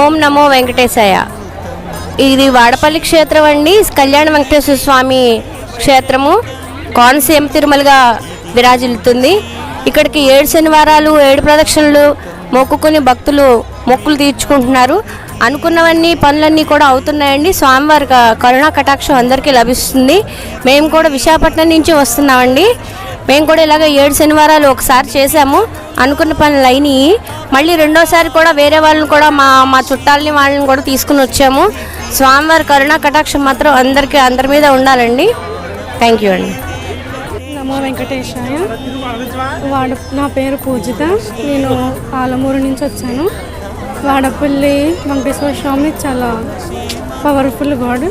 ఓం నమో వెంకటేశాయ. ఇది వాడపల్లి క్షేత్రం అండి కళ్యాణ వెంకటేశ్వర స్వామి క్షేత్రము. కోనసీమ తిరుమలగా విరాజిల్లుతుంది. ఇక్కడికి ఏడు శనివారాలు ఏడు ప్రదక్షిణలు మొక్కుకుని భక్తులు మొక్కులు తీర్చుకుంటున్నారు. అనుకున్నవన్నీ పనులన్నీ కూడా అవుతున్నాయండి. స్వామివారి కరుణా కటాక్షం అందరికీ లభిస్తుంది. మేము కూడా విశాఖపట్నం నుంచి వస్తున్నామండి. మేము కూడా ఇలాగ ఏడు శనివారాలు ఒకసారి చేసాము అనుకున్న పనులు అయినాయి మళ్ళీ రెండోసారి కూడా వేరే వాళ్ళని కూడా మా మా చుట్టాలని వాళ్ళని కూడా తీసుకుని వచ్చాము. స్వామివారి కరుణా కటాక్షం మాత్రం అందరికీ అందరి మీద ఉండాలండి. థ్యాంక్ యూ అండి. నమో వెంకటేశాయ. వాడ నా పేరు పూజిత. నేను ఆలమూరు నుంచి వచ్చాను. వాడపల్లి వెంకటేశ్వర స్వామి చాలా పవర్ఫుల్ గాడ్.